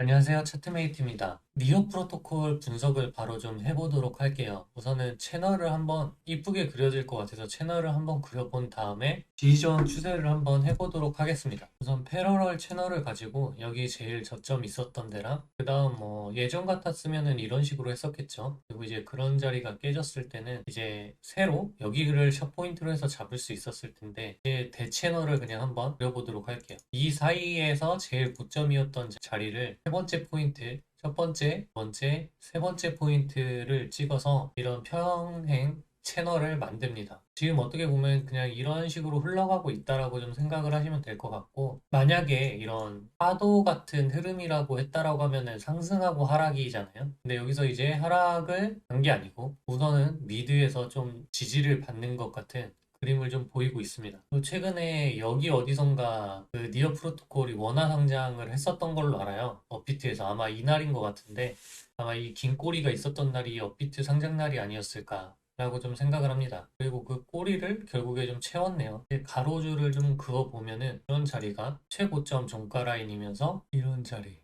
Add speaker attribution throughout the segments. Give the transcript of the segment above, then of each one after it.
Speaker 1: 안녕하세요. 차트메이트입니다. 니어 프로토콜 분석을 바로 좀 해보도록 할게요. 우선은 채널을 한번 이쁘게 그려질 것 같아서 채널을 한번 그려본 다음에 지지전 추세를 한번 해보도록 하겠습니다. 우선 패러럴 채널을 가지고 여기 제일 저점 있었던 데랑 그 다음 뭐 예전 같았으면은 이런 식으로 했었겠죠. 그리고 이제 그런 자리가 깨졌을 때는 이제 새로 여기를 샷 포인트로 해서 잡을 수 있었을 텐데 이제 대채널을 그냥 한번 그려보도록 할게요. 이 사이에서 제일 고점이었던 자리를 세 번째 포인트 첫 번째, 두 번째, 세 번째 포인트를 찍어서 이런 평행 채널을 만듭니다. 지금 어떻게 보면 그냥 이런 식으로 흘러가고 있다라고 좀 생각을 하시면 될 것 같고 만약에 이런 파도 같은 흐름이라고 했다라고 하면은 상승하고 하락이잖아요. 근데 여기서 이제 하락을 한 게 아니고 우선은 미드에서 좀 지지를 받는 것 같은 그림을 좀 보이고 있습니다. 또 최근에 여기 어디선가 그 니어 프로토콜이 원화 상장을 했었던 걸로 알아요. 업비트에서 아마 이날인 것 같은데 아마 이 긴 꼬리가 있었던 날이 업비트 상장 날이 아니었을까. 라고 좀 생각을 합니다. 그리고 그 꼬리를 결국에 좀 채웠네요. 가로줄을 좀 그어 보면은 이런 자리가 최고점 종가 라인이면서 이런 자리.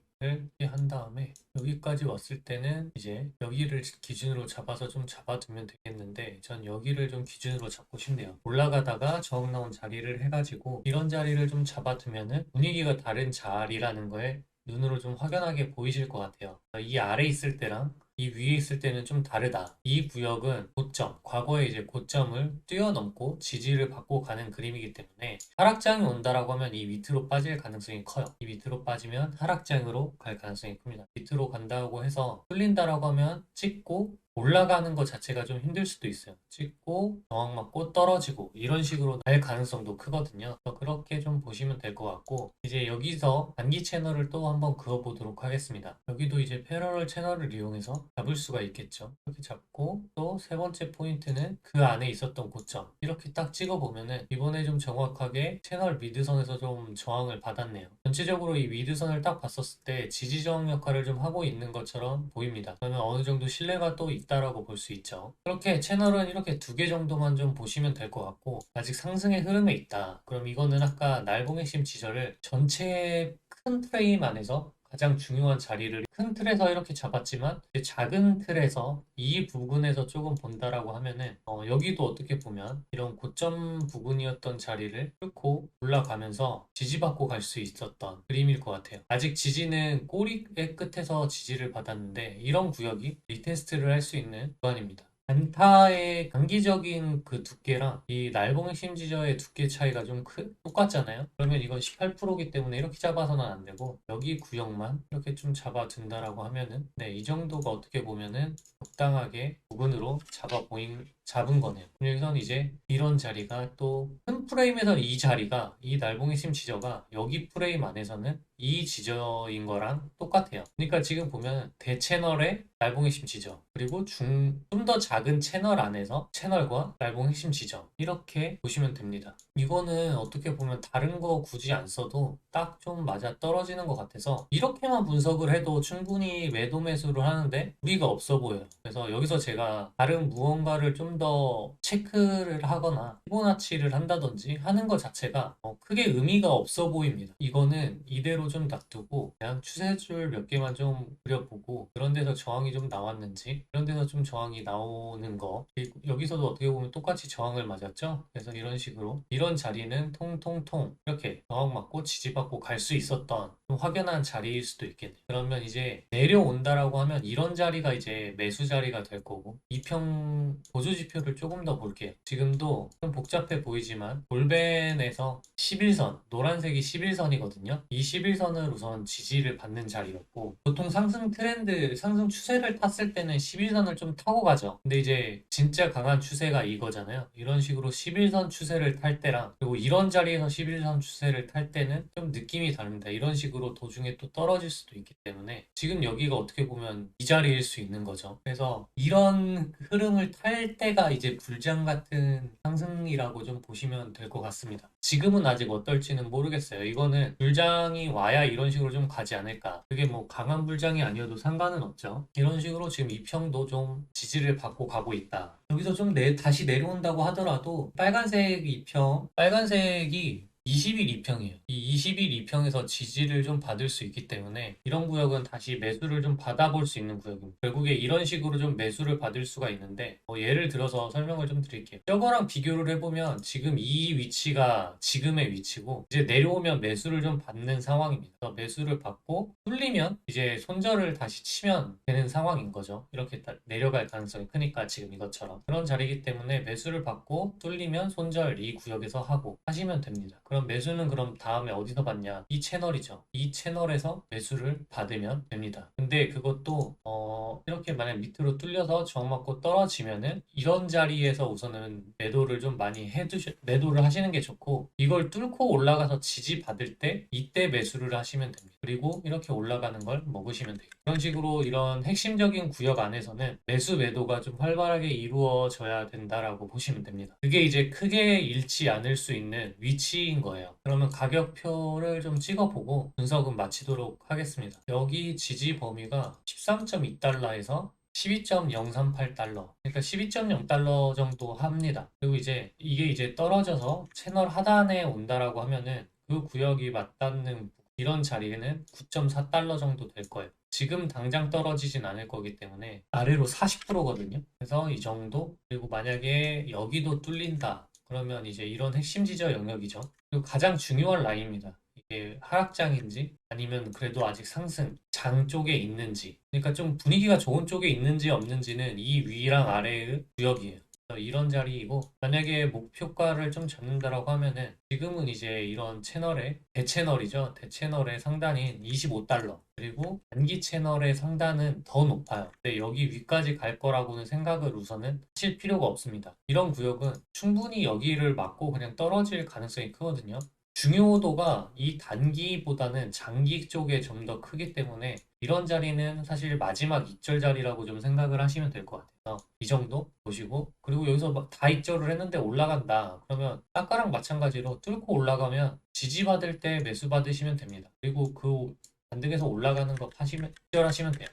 Speaker 1: 한 다음에 여기까지 왔을 때는 이제 여기를 기준으로 잡아서 좀 잡아두면 되겠는데 전 여기를 좀 기준으로 잡고 싶네요. 올라가다가 저항 나온 자리를 해가지고 이런 자리를 좀 잡아두면은 분위기가 다른 자리라는 거에 눈으로 좀 확연하게 보이실 것 같아요. 이 아래 있을 때랑 이 위에 있을 때는 좀 다르다. 이 구역은 고점, 과거에 이제 고점을 뛰어넘고 지지를 받고 가는 그림이기 때문에 하락장이 온다라고 하면 이 밑으로 빠질 가능성이 커요. 이 밑으로 빠지면 하락장으로 갈 가능성이 큽니다. 밑으로 간다고 해서 뚫린다라고 하면 찍고 올라가는 것 자체가 좀 힘들 수도 있어요. 찍고 저항 맞고 떨어지고 이런 식으로 갈 가능성도 크거든요. 그렇게 좀 보시면 될 것 같고 이제 여기서 단기 채널을 또 한번 그어보도록 하겠습니다. 여기도 이제 패러럴 채널을 이용해서 잡을 수가 있겠죠. 이렇게 잡고 또 세 번째 포인트는 그 안에 있었던 고점 이렇게 딱 찍어보면은 이번에 좀 정확하게 채널 미드선에서 좀 저항을 받았네요. 전체적으로 이 미드선을 딱 봤었을 때 지지저항 역할을 좀 하고 있는 것처럼 보입니다. 그러면 어느 정도 신뢰가 또 있다라고 볼 수 있죠. 그렇게 채널은 이렇게 두 개 정도만 좀 보시면 될 것 같고 아직 상승의 흐름에 있다. 그럼 이거는 아까 날봉 핵심 지절을 전체 큰 프레임 안에서 가장 중요한 자리를 큰 틀에서 이렇게 잡았지만 작은 틀에서 이 부분에서 조금 본다라고 하면은 어, 여기도 어떻게 보면 이런 고점 부분이었던 자리를 뚫고 올라가면서 지지받고 갈 수 있었던 그림일 것 같아요. 아직 지지는 꼬리의 끝에서 지지를 받았는데 이런 구역이 리테스트를 할 수 있는 구간입니다. 단타의 단기적인 그 두께랑 이 날봉 핵심 지저의 두께 차이가 좀 크, 똑같잖아요. 그러면 이건 18%이기 때문에 이렇게 잡아서는 안 되고 여기 구역만 이렇게 좀 잡아둔다라고 하면은 네, 이 정도가 어떻게 보면은 적당하게 부분으로 잡아 보인 잡은 거네요. 여기서는 이제 이런 자리가 또 큰 프레임에서 이 자리가 이 날봉 핵심 지저가 여기 프레임 안에서는 이 지저인 거랑 똑같아요. 그러니까 지금 보면 대채널의 날봉 핵심 지저 그리고 중 좀 더 작은 채널 안에서 채널과 날봉 핵심 지저 이렇게 보시면 됩니다. 이거는 어떻게 보면 다른 거 굳이 안 써도 딱 좀 맞아 떨어지는 것 같아서 이렇게만 분석을 해도 충분히 매도 매수를 하는데 무리가 없어 보여요. 그래서 여기서 제가 다른 무언가를 좀 더 체크를 하거나 피보나치를 한다든지 하는 것 자체가 어, 크게 의미가 없어 보입니다. 이거는 이대로 좀 놔두고 그냥 추세줄 몇 개만 좀 그려보고 그런 데서 저항이 좀 나왔는지 그런 데서 좀 저항이 나오는 거 여기서도 어떻게 보면 똑같이 저항을 맞았죠. 그래서 이런 식으로 이런 자리는 통통통 이렇게 저항 맞고 지지받고 갈 수 있었던 좀 확연한 자리일 수도 있겠네요. 그러면 이제 내려온다라고 하면 이런 자리가 이제 매수 자리가 될 거고 이평 보조 지 표를 조금 더 볼게요. 지금도 좀 복잡해 보이지만 볼벤에서 11선 노란색이 11선이거든요. 이 11선을 우선 지지를 받는 자리였고 보통 상승 트렌드 상승 추세를 탔을 때는 11선을 좀 타고 가죠. 근데 이제 진짜 강한 추세가 이거잖아요. 이런 식으로 11선 추세를 탈 때랑 그리고 이런 자리에서 11선 추세를 탈 때는 좀 느낌이 다릅니다. 이런 식으로 도중에 또 떨어질 수도 있기 때문에 지금 여기가 어떻게 보면 이 자리일 수 있는 거죠. 그래서 이런 흐름을 탈때 가 이제 불장 같은 상승이라고 좀 보시면 될 것 같습니다. 지금은 아직 어떨지는 모르겠어요. 이거는 불장이 와야 이런 식으로 좀 가지 않을까. 그게 뭐 강한 불장이 아니어도 상관은 없죠. 이런 식으로 지금 이평도 좀 지지를 받고 가고 있다. 여기서 좀 내, 다시 내려온다고 하더라도 빨간색 이평, 빨간색이 20일 2평이에요. 이 20일 2평에서 지지를 좀 받을 수 있기 때문에 이런 구역은 다시 매수를 좀 받아볼 수 있는 구역입니다. 결국에 이런 식으로 좀 매수를 받을 수가 있는데 뭐 예를 들어서 설명을 좀 드릴게요. 저거랑 비교를 해보면 지금 이 위치가 지금의 위치고 이제 내려오면 매수를 좀 받는 상황입니다. 매수를 받고 뚫리면 이제 손절을 다시 치면 되는 상황인 거죠. 이렇게 다- 내려갈 가능성이 크니까 지금 이것처럼 그런 자리이기 때문에 매수를 받고 뚫리면 손절 이 구역에서 하고 하시면 됩니다. 그럼 매수는 그럼 다음에 어디서 받냐? 이 채널이죠. 이 채널에서 매수를 받으면 됩니다. 근데 그것도 어 이렇게 만약 밑으로 뚫려서 저항 맞고 떨어지면은 이런 자리에서 우선은 매도를 좀 많이 해두셔 매도를 하시는 게 좋고 이걸 뚫고 올라가서 지지 받을 때 이때 매수를 하시면 됩니다. 그리고 이렇게 올라가는 걸 먹으시면 돼요. 그런 식으로 이런 핵심적인 구역 안에서는 매수 매도가 좀 활발하게 이루어져야 된다라고 보시면 됩니다. 그게 이제 크게 잃지 않을 수 있는 위치인 거예요. 그러면 가격표를 좀 찍어보고 분석은 마치도록 하겠습니다. 여기 지지 범위가 13.2달러에서 12.038달러. 그러니까 12.0달러 정도 합니다. 그리고 이제 이게 이제 떨어져서 채널 하단에 온다라고 하면은 그 구역이 맞닿는 이런 자리에는 9.4달러 정도 될 거예요. 지금 당장 떨어지진 않을 거기 때문에 아래로 40%거든요. 그래서 이 정도. 그리고 만약에 여기도 뚫린다. 그러면 이제 이런 핵심 지저 영역이죠. 그리고 가장 중요한 라인입니다. 이게 하락장인지 아니면 그래도 아직 상승 장 쪽에 있는지. 그러니까 좀 분위기가 좋은 쪽에 있는지 없는지는 이 위랑 아래의 구역이에요. 이런 자리이고 만약에 목표가를 좀 잡는다라고 하면은 지금은 이제 이런 채널의 대채널이죠. 대채널의 상단인 25달러 그리고 단기 채널의 상단은 더 높아요. 근데 여기 위까지 갈 거라고는 생각을 우선은 하실 필요가 없습니다. 이런 구역은 충분히 여기를 맞고 그냥 떨어질 가능성이 크거든요. 중요도가 이 단기보다는 장기 쪽에 좀 더 크기 때문에 이런 자리는 사실 마지막 익절 자리라고 좀 생각을 하시면 될 것 같아요. 이 정도 보시고 그리고 여기서 막다 익절을 했는데 올라간다. 그러면 아까랑 마찬가지로 뚫고 올라가면 지지받을 때 매수 받으시면 됩니다. 그리고 그 반등에서 올라가는 거 파시면 익절하시면 돼요.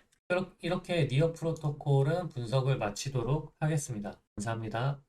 Speaker 1: 이렇게 니어 프로토콜은 분석을 마치도록 하겠습니다. 감사합니다.